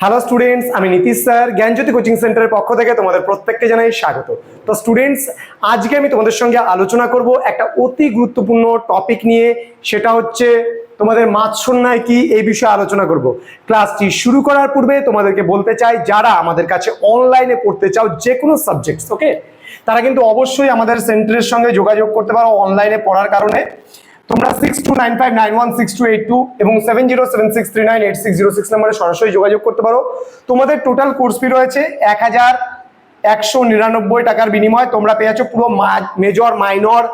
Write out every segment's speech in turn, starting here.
Hello students আমি Nitish sir, জ্ঞানজ্যোতি coaching সেন্টারের পক্ষ থেকে তোমাদের প্রত্যেককে জানাই স্বাগত। তো স্টুডেন্টস আজকে আমি তোমাদের সঙ্গে আলোচনা করব একটা অতি গুরুত্বপূর্ণ টপিক নিয়ে। সেটা হচ্ছে তোমাদের মাৎসন্যায় কি এই বিষয়ে আলোচনা করব। ক্লাসটি শুরু করার পূর্বে তোমাদেরকে বলতে চাই, যারা আমাদের কাছে অনলাইনে পড়তে চাও যে কোনো সাবজেক্টস ওকে তারা কিন্তু অবশ্যই আমাদের সেন্টারের সঙ্গে যোগাযোগ করতে পারো অনলাইনে পড়ার কারণে। তোমরা six two nine five nine one six two eight two এবং seven zero seven six three nine eight six zero six নাম্বারে সরাসরি যোগাযোগ করতে পারো। তোমাদের টোটাল কোর্স ফি রয়েছে এক হাজার একশো নিরানব্বই টাকার বিনিময়ে তোমরা পেয়ে যাচ্ছ পুরো মেজর মাইনর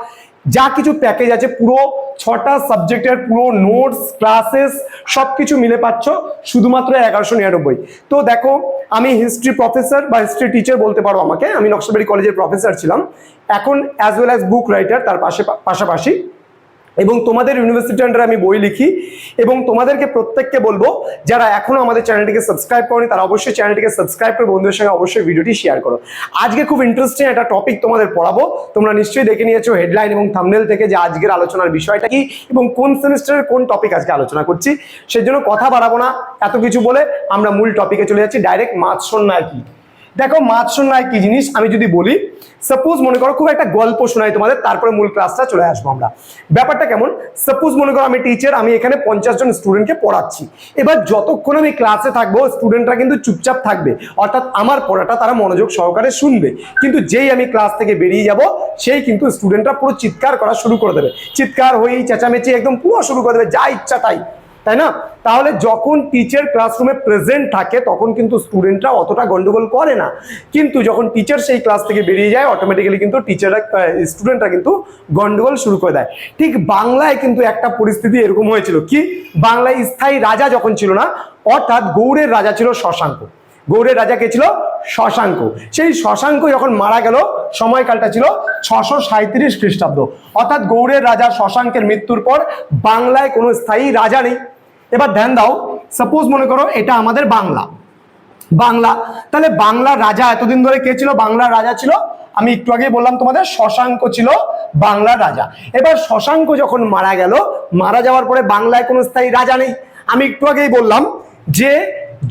যা কিছু প্যাকেজ আছে, পুরো ছটা সাবজেক্টের পুরো নোটস ক্লাসেস সব কিছু মিলে পাচ্ছ শুধুমাত্র এগারোশো নিরানব্বই। তো দেখো, আমি হিস্ট্রি প্রফেসর বা হিস্ট্রি টিচার বলতে পারো আমাকে। আমি নকশাবাড়ি কলেজের প্রফেসর ছিলাম। এখন as well as book writer তার পাশে পাশাপাশি এবং তোমাদের ইউনিভার্সিটি আন্ডারে আমি বই লিখি এবং তোমাদেরকে প্রত্যেককে বলব, যারা এখনও আমাদের চ্যানেলটিকে সাবস্ক্রাইব করনি, তারা অবশ্যই চ্যানেলটিকে সাবস্ক্রাইব করে বন্ধুদের সঙ্গে অবশ্যই ভিডিওটি শেয়ার করো। আজকে খুব ইন্টারেস্টিং একটা টপিক তোমাদের পড়াবো। তোমরা নিশ্চয়ই দেখে নিয়েছো হেডলাইন এবং থামনেল থেকে যে আজকের আলোচনার বিষয়টা কি এবং কোন সেমিস্টারের কোন টপিক আজকে আলোচনা করছি। সেজন্য কথা বাড়াবো না, এত কিছু বলে আমরা মূল টপিকে চলে যাচ্ছি ডাইরেক্ট মাছ সন্ন্যায় কি? দেখো, মাছ শোনায় কি জিনিস? আমি যদি বলি সাপোজ মনে করো খুব একটা গল্প শোনাই তোমাদের, তারপরে মূল ক্লাসটা চলে আসব আমরা। ব্যাপারটা কেমন? সাপোজ মনে করো আমি টিচার আমি এখানে পঞ্চাশ জন স্টুডেন্টকে পড়াচ্ছি। এবার যতক্ষণ আমি ক্লাসে থাকব স্টুডেন্টরা কিন্তু চুপচাপ থাকবে। অর্থাৎ আমার পড়াটা তারা মনোযোগ সহকারে শুনবে। কিন্তু যেই আমি ক্লাস থেকে বেরিয়ে যাব, সেই কিন্তু স্টুডেন্টরা পুরো চিৎকার করা শুরু করে দেবে। চিৎকার হয়েই চেঁচামেচি একদম পুরো শুরু করে দেবে, যা ইচ্ছা তাই। তাই না? তাহলে যখন টিচার ক্লাসরুমে প্রেজেন্ট থাকে, তখন কিন্তু স্টুডেন্টরা অতটা গন্ডগোল করে না। কিন্তু যখন টিচার সেই ক্লাস থেকে বেরিয়ে যায় অটোমেটিক্যালি কিন্তু টিচাররা স্টুডেন্টরা কিন্তু গন্ডগোল শুরু করে দেয়। ঠিক বাংলায় কিন্তু একটা পরিস্থিতি এরকম হয়েছিল কি? বাংলায় স্থায়ী রাজা যখন ছিল না, অর্থাৎ গৌড়ের রাজা ছিল শশাঙ্ক। গৌড়ের রাজা কে ছিল? শশাঙ্ক। সেই শশাঙ্ক যখন মারা গেল, সময়কালটা ছিল ছশো সাঁত্রিশ খ্রিস্টাব্দ। অর্থাৎ গৌড়ের রাজা শশাঙ্কের মৃত্যুর পর বাংলায় কোনো স্থায়ী রাজা নেই। এবার ধ্যান দাও সাপোজ মনে করো এটা আমাদের বাংলা। বাংলা, তাহলে বাংলার রাজা এতদিন ধরে কে ছিল? বাংলার রাজা ছিল, আমি একটু আগে বললাম তোমাদের, শশাঙ্ক ছিল বাংলার রাজা। এবার শশাঙ্ক যখন মারা গেল, মারা যাওয়ার পরে বাংলায় কোনো স্থায়ী রাজা নেই। আমি একটু আগেই বললাম যে,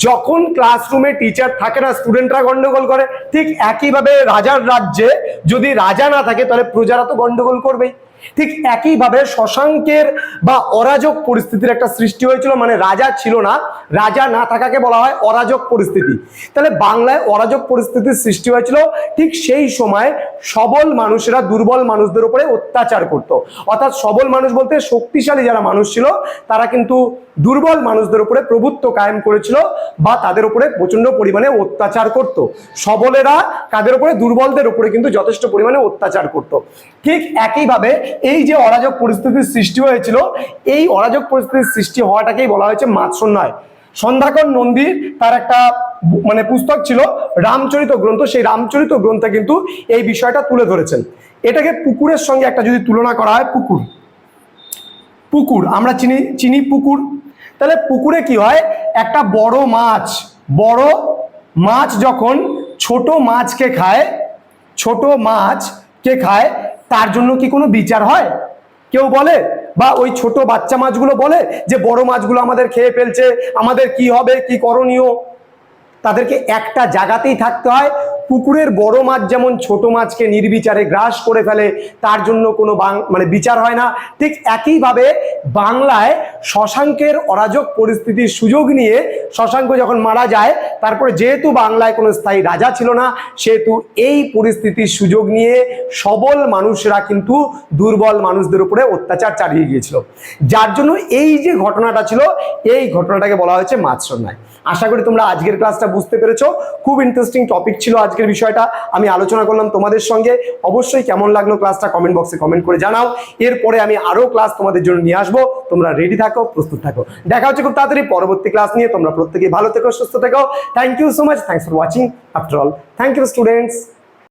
যখন ক্লাসরুমে টিচার থাকে না স্টুডেন্টরা গন্ডগোল করে, ঠিক একইভাবে রাজার রাজ্যে যদি রাজা না থাকে, তাহলে প্রজারা তো গন্ডগোল করবেই। ঠিক একইভাবে শশাঙ্কের বা অরাজক পরিস্থিতির একটা সৃষ্টি হয়েছিল মানে রাজা ছিল না। রাজা না থাকাকে বলা হয় অরাজক পরিস্থিতি। তাহলে বাংলায় অরাজক পরিস্থিতির সৃষ্টি হয়েছিল, ঠিক সেই সময় সবল মানুষেরা দুর্বল মানুষদের উপরে অত্যাচার করত। অর্থাৎ সবল মানুষ বলতে শক্তিশালী যারা মানুষ ছিল, তারা কিন্তু দুর্বল মানুষদের উপরে প্রভুত্ব কায়েম করেছিল বা তাদের উপরে প্রচণ্ড পরিমাণে অত্যাচার করত। সবলেরা কাদের উপরে? দুর্বলদের উপরে কিন্তু যথেষ্ট পরিমাণে অত্যাচার করত। ঠিক একইভাবে এই যে অরাজক পরিস্থিতির সৃষ্টি হয়েছিল, এই অরাজক পরিস্থিতির সৃষ্টি হওয়াটাকেই বলা হয়েছে মাৎসন্যায়। সন্ধ্যাকর নন্দীর তার একটা মানে পুস্তক ছিল, রামচরিত গ্রন্থ। সেই রামচরিত গ্রন্থে কিন্তু এই বিষয়টা তুলে ধরেছেন। এটাকে পুকুরের সঙ্গে একটা যদি তুলনা করা হয়, পুকুর। পুকুর, আমরা চিনি চিনি পুকুর। তাহলে পুকুরে কি হয়? একটা বড় মাছ বড় মাছ যখন ছোট মাছকে খায়, ছোট মাছকে খায় তার জন্য কি কোনো বিচার হয়? কেউ বলে? বা ওই ছোট বাচ্চা মাছগুলো বলে যে, বড় মাছগুলো আমাদের খেয়ে ফেলছে, আমাদের কি হবে, কি করণীয়? তাদেরকে একটা জায়গাতেই থাকতে হয়। পুকুরের বড় মাছ যেমন ছোট মাছকে নির্বিচারে গ্রাস করে ফেলে, তার জন্য কোনো মানে বিচার হয় না। ঠিক একইভাবে বাংলায় শশাঙ্কের অরাজক পরিস্থিতির সুযোগ নিয়ে শশাঙ্ক যখন মারা যায়, তারপরে যেহেতু বাংলায় কোনো স্থায়ী রাজা ছিল না, সেহেতু এই পরিস্থিতির সুযোগ নিয়ে সবল মানুষরা কিন্তু দুর্বল মানুষদের উপরে অত্যাচার চালিয়ে গিয়েছিল। যার জন্য এই যে ঘটনাটা ছিল, এই ঘটনাটাকে বলা হয়েছে মাছরন্যায় আশা করি তোমরা আজকের ক্লাসটা বুঝতে পেরেছ। খুব ইন্টারেস্টিং টপিক ছিল আজকের বিষয়টা। আমি আলোচনা করলাম তোমাদের সঙ্গে। অবশ্যই কেমন লাগল ক্লাসটা কমেন্ট বক্সে কমেন্ট করে জানাও। এরপরে আমি আরও ক্লাস তোমাদের জন্য নিয়ে আসব। তোমরা রেডি থাকো, প্রস্তুত থাকো। দেখা হচ্ছে খুব তাড়াতাড়ি পরবর্তী ক্লাস নিয়ে। তোমরা প্রত্যেকেই ভালো থেকো, সুস্থ থেকো। Thank you so much thanks for watching after all thank you students